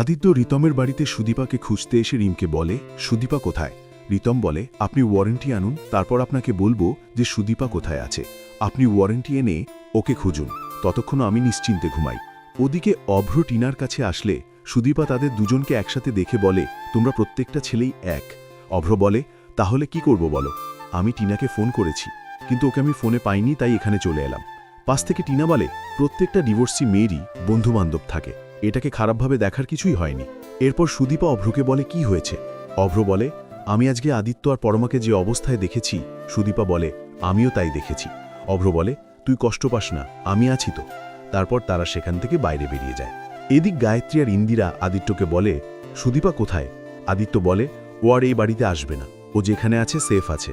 আদিত্য রিতমের বাড়িতে সুদীপাকে খুঁজতে এসে রিমকে বলে, সুদীপা কোথায়? রিতম বলে, আপনি ওয়ারেন্টি আনুন, তারপর আপনাকে বলব যে সুদীপা কোথায় আছে। আপনি ওয়ারেন্টি এনে ওকে খুঁজুন। ততক্ষণ আমি নিশ্চিন্তে ঘুমাই। ওদিকে অভ্র টিনার কাছে আসলে সুদীপা তাদের দুজনকে একসাথে দেখে বলে, তোমরা প্রত্যেকটা ছেলেই এক। অভ্র বলে, তাহলে কি করব বলো? আমি টিনাকে ফোন করেছি, কিন্তু ওকে আমি ফোনে পাইনি, তাই এখানে চলে এলাম। পাশ থেকে টিনা বলে, প্রত্যেকটা ডিভোর্সি মেয়েরই বন্ধুবান্ধব থাকে। এটাকে খারাপভাবে দেখার কিছুই হয়নি। এরপর সুদীপা অভ্রকে বলে, কি হয়েছে? অভ্র বলে, আমি আজকে আদিত্য আর পরমাকে যে অবস্থায় দেখেছি, সুদীপা বলে, আমিও তাই দেখেছি। অভ্র বলে, তুই কষ্ট পাস না, আমি আছি তো। তারপর তারা সেখান থেকে বাইরে বেরিয়ে যায়। এদিক গায়ত্রী আর ইন্দিরা আদিত্যকে বলে, সুদীপা কোথায়? আদিত্য বলে, ও আর এই বাড়িতে আসবে না। ও যেখানে আছে, সেফ আছে।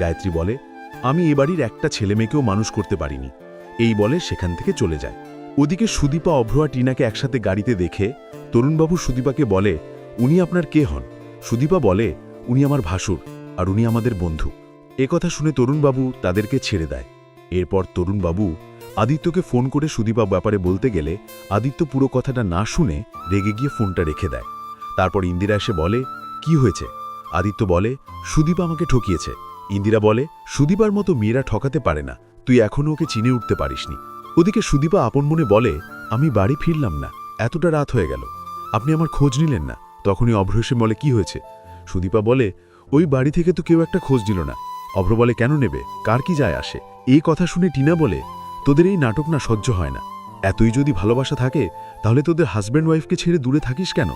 গায়ত্রী বলে, আমি এ বাড়ির একটা ছেলে মেয়েকেও মানুষ করতে পারিনি। এই বলে সেখান থেকে চলে যায়। ওদিকে সুদীপা অভ্রয়া টিনাকে একসাথে গাড়িতে দেখে তরুণবাবু সুদীপাকে বলে, উনি আপনার কে হন? সুদীপা বলে, উনি আমার ভাসুর আর উনি আমাদের বন্ধু। একথা শুনে তরুণবাবু তাদেরকে ছেড়ে দেয়। এরপর তরুণবাবু আদিত্যকে ফোন করে সুদীপা ব্যাপারে বলতে গেলে আদিত্য পুরো কথাটা না শুনে রেগে গিয়ে ফোনটা রেখে দেয়। তারপর ইন্দিরা এসে বলে, কি হয়েছে? আদিত্য বলে, সুদীপা আমাকে ঠকিয়েছে। ইন্দিরা বলে, সুদীপার মতো মেয়েরা ঠকাতে পারে না। তুই এখনও ওকে চিনে উঠতে পারিসনি। ওদিকে সুদীপা আপন মনে বলে, আমি বাড়ি ফিরলাম না, এতটা রাত হয়ে গেল। আপনি আমার খোঁজ নিলেন না। তখনই অভ্র এসে বলে, কি হয়েছে? সুদীপা বলে, ওই বাড়ি থেকে তো কেউ একটা খোঁজ নিল না। অভ্র বলে, কেন নেবে? কার কি যায় আসে? এই কথা শুনে টিনা বলে, তোদের এই নাটক না সহ্য হয় না। এতই যদি ভালোবাসা থাকে, তাহলে তোদের হাজব্যান্ড ওয়াইফকে ছেড়ে দূরে থাকিস কেন?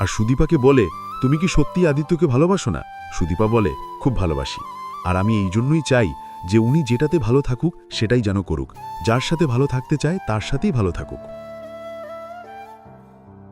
আর সুদীপাকে বলে, তুমি কি সত্যি আদিত্যকে ভালোবাসো না? সুদীপা বলে, খুব ভালোবাসি। আর আমি এই জন্যই চাই যে উনি যেটাতে ভালো থাকুক, সেটাই যেন করুক। যার সাথে ভালো থাকতে চায়, তার সাথেই ভালো থাকুক।